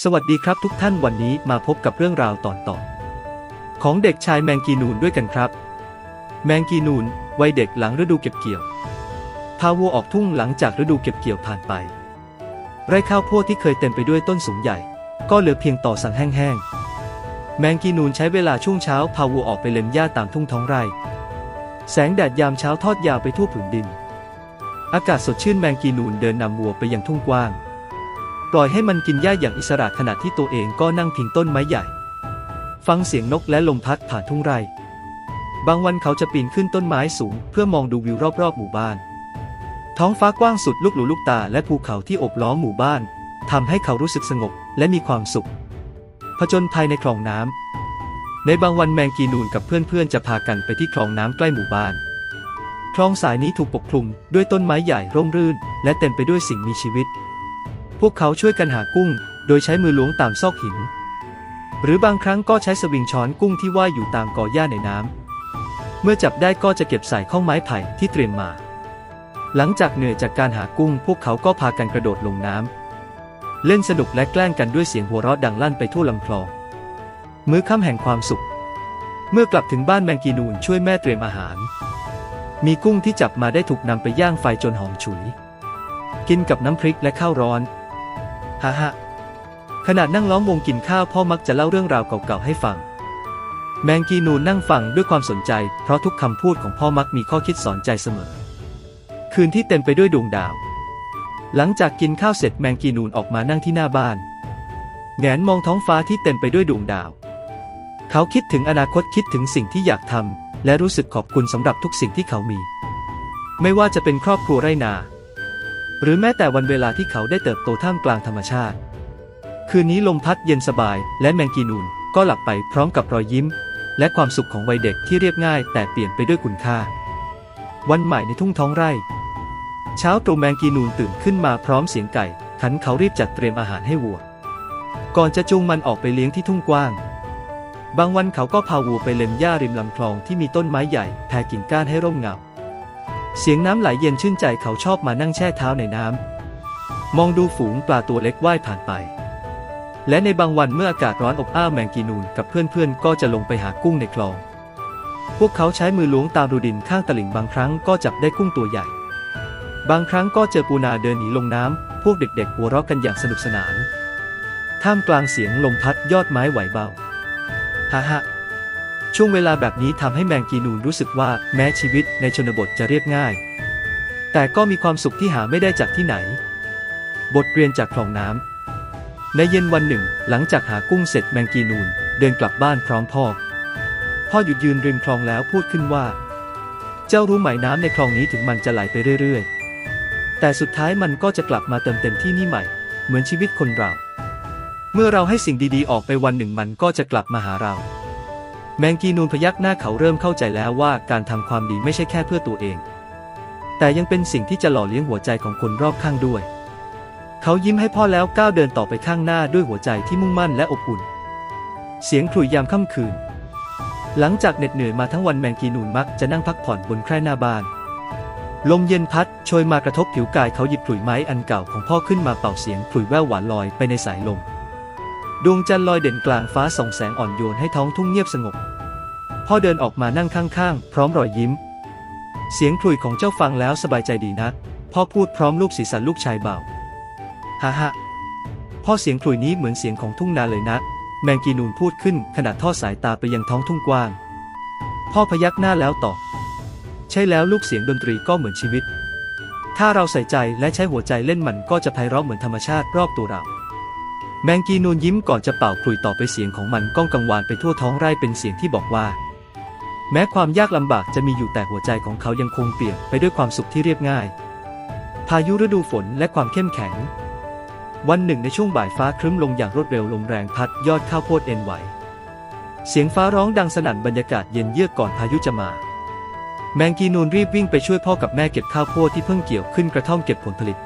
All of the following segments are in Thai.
สวัสดีครับทุกท่านวันนี้มาพบกับเรื่องราวตอนต่อ ของเด็กชายแมงกีนูนด้วยกันครับ แมงกีนูนวัยเด็กหลังฤดูเก็บเกี่ยว พาวัวออกทุ่งหลังจากฤดูเก็บเกี่ยวผ่านไป ไร่ข้าวโพดที่เคยเต็มไปด้วยต้นสูงใหญ่ ก็เหลือเพียงต่อสังแห้งๆ แมงกีนูนใช้เวลาช่วงเช้าพาวัวออกไปเล็มหญ้าตามทุ่งท้องไร่ แสงแดดยามเช้าทอดยาวไปทั่วผืนดิน อากาศสดชื่นแมงกีนูนเดินนำวัวไปยังทุ่งกว้าง ปล่อยให้มันกินหญ้าอย่างอิสระขณะที่ตัวเองก็นั่งพิงต้นไม้ใหญ่ ฟังเสียงนกและลมพัดผ่านทุ่งไร่ บางวันเขาจะปีนขึ้นต้นไม้สูง เพื่อมองดูวิวรอบๆหมู่บ้าน ท้องฟ้ากว้างสุดลูกหลูลูกตาและภูเขาที่โอบล้อมหมู่บ้านทำให้เขารู้สึกสงบและมีความสุข ผจญภัยในคลองน้ำในบางวันแมงกีนูนกับเพื่อนๆ จะพากันไปที่คลองน้ำใกล้หมู่บ้าน คลองสายนี้ถูกปกคลุมด้วยต้นไม้ใหญ่ร่มรื่น และเต็มไปด้วยสิ่งมีชีวิต พวกเขาช่วยกันหากุ้ง โดยใช้มือล้วงตามซอกหิน หรือบางครั้งก็ใช้สวิงช้อนกุ้งที่ว่ายอยู่ตามกอหญ้าในน้ำ เมื่อจับได้ก็จะเก็บใส่ข้องไม้ไผ่ที่เตรียมมา หลังจากเหนื่อยจากการหากุ้ง พวกเขาก็พากันกระโดดลงน้ำ เล่นสนุกและแกล้งกันด้วยเสียงหัวเราะดังลั่นไปทั่วลำคลอง มื้อค่ำแห่งความสุข เมื่อกลับถึงบ้านแมงกีนูนช่วยแม่เตรียมอาหาร มีกุ้งที่จับมาได้ถูกนำไปย่างไฟจนหอมฉุยกินกับน้ำพริกและข้าวร้อน ฮ่าฮ่าขณะนั่งล้อมวงกินข้าวพ่อมักจะเล่าเรื่องราวเก่าๆให้ฟัง แมงกีนูนนั่งฟังด้วยความสนใจ เพราะทุกคำพูดของพ่อมักมีข้อคิดสอนใจเสมอ คืนที่เต็มไปด้วยดวงดาว หลังจากกินข้าวเสร็จแมงกีนูนออกมานั่งที่หน้าบ้านแงนมองท้องฟ้าที่เต็มไปด้วยดวงดาว เขาคิดถึงอนาคตคิดถึงสิ่งที่อยากทำและรู้สึกขอบคุณสำหรับทุกสิ่งที่เขามี ไม่ว่าจะเป็นครอบครัวไรนา หรือแม้แต่วันเวลาที่เขาได้เติบโตท่ามกลางธรรมชาติ คืนนี้ลมพัดเย็นสบายและแมงกีนูนก็หลับไปพร้อมกับรอยยิ้ม และความสุขของวัยเด็กที่เรียบง่าย แต่เปลี่ยนไปด้วยคุณค่า วันใหม่ในทุ่งท้องไร่ เช้าตรู่แมงกีนูนตื่นขึ้นมาพร้อมเสียงไก่ขันเขารีบจัดเตรียมอาหารให้วัว ก่อนจะจูงมันออกไปเลี้ยงที่ทุ่งกว้าง บางวันเขาก็พาวัวไปเล็มหญ้าริมลำคลองที่มีต้นไม้ใหญ่แผ่กิ่งก้านให้ร่มเงา เสียงน้ำไหลเย็นชื่นใจเขาชอบมานั่งแช่เท้าในน้ำ มองดูฝูงปลาตัวเล็กว่ายผ่านไป และในบางวันเมื่ออากาศร้อนอบอ้าวแมงกีนูนกับเพื่อนๆ ก็จะลงไปหากุ้งในคลอง พวกเขาใช้มือล้วงตามรูดินข้างตลิ่งบางครั้งก็จับได้กุ้งตัวใหญ่ บางครั้งก็เจอปูนาเดินหนีลงน้ำ พวกเด็กๆหัวเราะกันอย่างสนุกสนาน ท่ามกลางเสียงลมพัดยอดไม้ไหวเบา ฮ่าฮ่า ช่วงเวลาแบบนี้ทำให้แมงกีนูนรู้สึกว่าแม้ชีวิตในชนบทจะเรียบง่าย แต่ก็มีความสุขที่หาไม่ได้จากที่ไหน บทเรียนจากคลองน้ำในเย็นวันหนึ่ง หลังจากหากุ้งเสร็จแมงกีนูนเดินกลับบ้านพร้อมพ่อ พ่อหยุดยืนริมคลองแล้วพูดขึ้นว่า เจ้ารู้ไหมน้ำในคลองนี้ถึงมันจะไหลไปเรื่อยๆ แต่สุดท้ายมันก็จะกลับมาเติมเต็มที่นี่ใหม่ เหมือนชีวิตคนเรา เมื่อเราให้สิ่งดีๆ ออกไปวันหนึ่งมันก็จะกลับมาหาเรา แมงกีนูนพยักหน้าเขาเริ่มเข้าใจแล้วว่าการทำความดีไม่ใช่แค่เพื่อตัวเอง แต่ยังเป็นสิ่งที่จะหล่อเลี้ยงหัวใจของคนรอบข้างด้วย เขายิ้มให้พ่อแล้วก้าวเดินต่อไปข้างหน้าด้วยหัวใจที่มุ่งมั่นและอบอุ่น เสียงขลุ่ยยามค่ำคืน หลังจากเหน็ดเหนื่อยมาทั้งวันแมงกีนูนมักจะนั่งพักผ่อนบนแคร่หน้าบ้าน ลมเย็นพัดโชยมากระทบผิวกายเขาหยิบขลุ่ยไม้อันเก่าของพ่อขึ้นมาเป่าเสียงขลุ่ยแว่วหวานลอยไปในสายลม ดวงจันทร์ลอยเด่นกลางฟ้าส่องแสงอ่อนโยนให้ท้องทุ่งเงียบสงบ พ่อเดินออกมานั่งข้างๆ พร้อมรอยยิ้ม เสียงคลุยของเจ้าฟังแล้วสบายใจดีนักพ่อพูดพร้อมลูกศีรษะลูกชายเบาฮ่าฮ่าพ่อเสียงคลุยนี้เหมือนเสียงของทุ่งนาเลยนะ แมงกีนูนพูดขึ้นขณะทอดสายตาไปยังท้องทุ่งกว้าง พ่อพยักหน้าแล้วตอบ ใช่แล้วลูกเสียงดนตรีก็เหมือนชีวิต ถ้าเราใส่ใจและใช้หัวใจเล่นมันก็จะไพเราะเหมือนธรรมชาติรอบตัวเรา แมงกีนูนยิ้มก่อนจะเป่าคลุยต่อไปเสียงของมันก้องกังวานไปทั่วท้องไร่เป็นเสียงที่บอกว่า แม้ความยากลำบากจะมีอยู่แต่หัวใจของเขายังคงเปลี่ยนไปด้วยความสุขที่เรียบง่าย พายุฤดูฝนและความเข้มแข็ง วันหนึ่งในช่วงบ่ายฟ้าครึ้มลงอย่างรวดเร็วลมแรงพัดยอดข้าวโพดเอ็นไหว เสียงฟ้าร้องดังสนั่นบรรยากาศเย็นเยือกก่อนพายุจะมา แมงกีนูนรีบวิ่งไปช่วยพ่อกับแม่เก็บข้าวโพดที่เพิ่งเกี่ยวขึ้นกระท่อมเก็บผลผลิต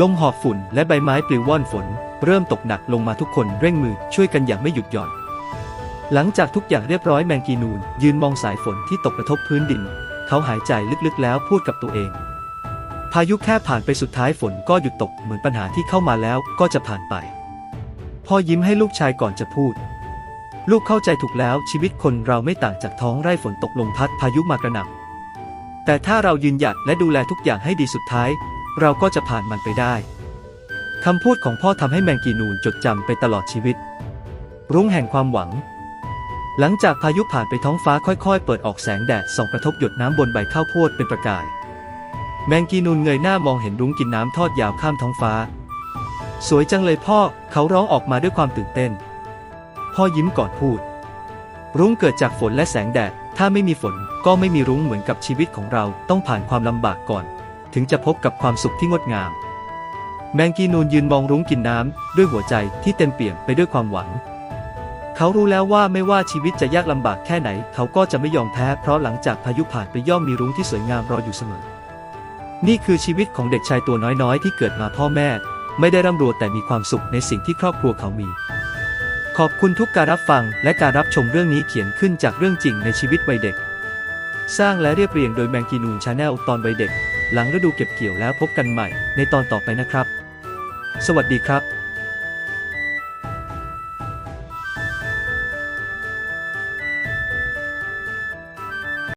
ลมหอบฝุ่นและใบไม้ปลิวว่อนฝน เริ่มตกหนักลงมาทุกคนเร่งมือช่วยกันอย่างไม่หยุดหย่อน หลังจากทุกอย่างเรียบร้อยแมงกีนูน ยืนมองสายฝนที่ตกกระทบพื้นดิน เขาหายใจลึกๆแล้วพูดกับตัวเอง พายุแค่ผ่านไปสุดท้ายฝนก็หยุดตกเหมือนปัญหาที่เข้ามาแล้วก็จะผ่านไป พ่อยิ้มให้ลูกชายก่อนจะพูด ลูกเข้าใจถูกแล้วชีวิตคนเราไม่ต่างจากท้องไร่ฝนตกลมพัดพายุมากระหน่ำแต่ถ้าเรายืนหยัดและดูแลทุกอย่างให้ดีสุดท้าย เราก็จะผ่านมันไปได้ คำพูดของพ่อทำให้แมงกีนูนจดจำไปตลอดชีวิต รุ้งแห่งความหวัง หลังจากพายุผ่านไปท้องฟ้าค่อยๆ เปิดออกแสงแดดส่องกระทบหยดน้ำบนใบข้าวโพดเป็นประกาย แมงกีนูนเงยหน้ามองเห็นรุ้งกินน้ำทอดยาวข้ามท้องฟ้า สวยจังเลยพ่อเขาร้องออกมาด้วยความตื่นเต้น พ่อยิ้มก่อนพูด รุ้งเกิดจากฝนและแสงแดด ถ้าไม่มีฝนก็ไม่มีรุ้งเหมือนกับชีวิตของเราต้องผ่านความลำบากก่อน ถึงจะพบกับความสุขที่งดงาม แมงกีนูนยืนมองรุ้งกินน้ำด้วยหัวใจที่เต็มเปี่ยมไปด้วยความหวัง เขารู้แล้วว่าไม่ว่าชีวิตจะยากลำบากแค่ไหน เขาก็จะไม่ยอมแพ้เพราะหลังจากพายุผ่านไปย่อมมีรุ้งที่สวยงามรออยู่เสมอ นี่คือชีวิตของเด็กชายตัวน้อยๆ ที่เกิดมาพ่อแม่ ไม่ได้ร่ำรวยแต่มีความสุขในสิ่งที่ครอบครัวเขามี ขอบคุณทุกการรับฟังและการรับชมเรื่องนี้เขียนขึ้นจากเรื่องจริงในชีวิตวัยเด็ก สร้างและเรียบเรียงโดยแมงกีนูนชาแนลตอนวัยเด็ก หลังฤดูเก็บเกี่ยวแล้วพบกันใหม่ในตอนต่อไปนะครับ สวัสดีครับ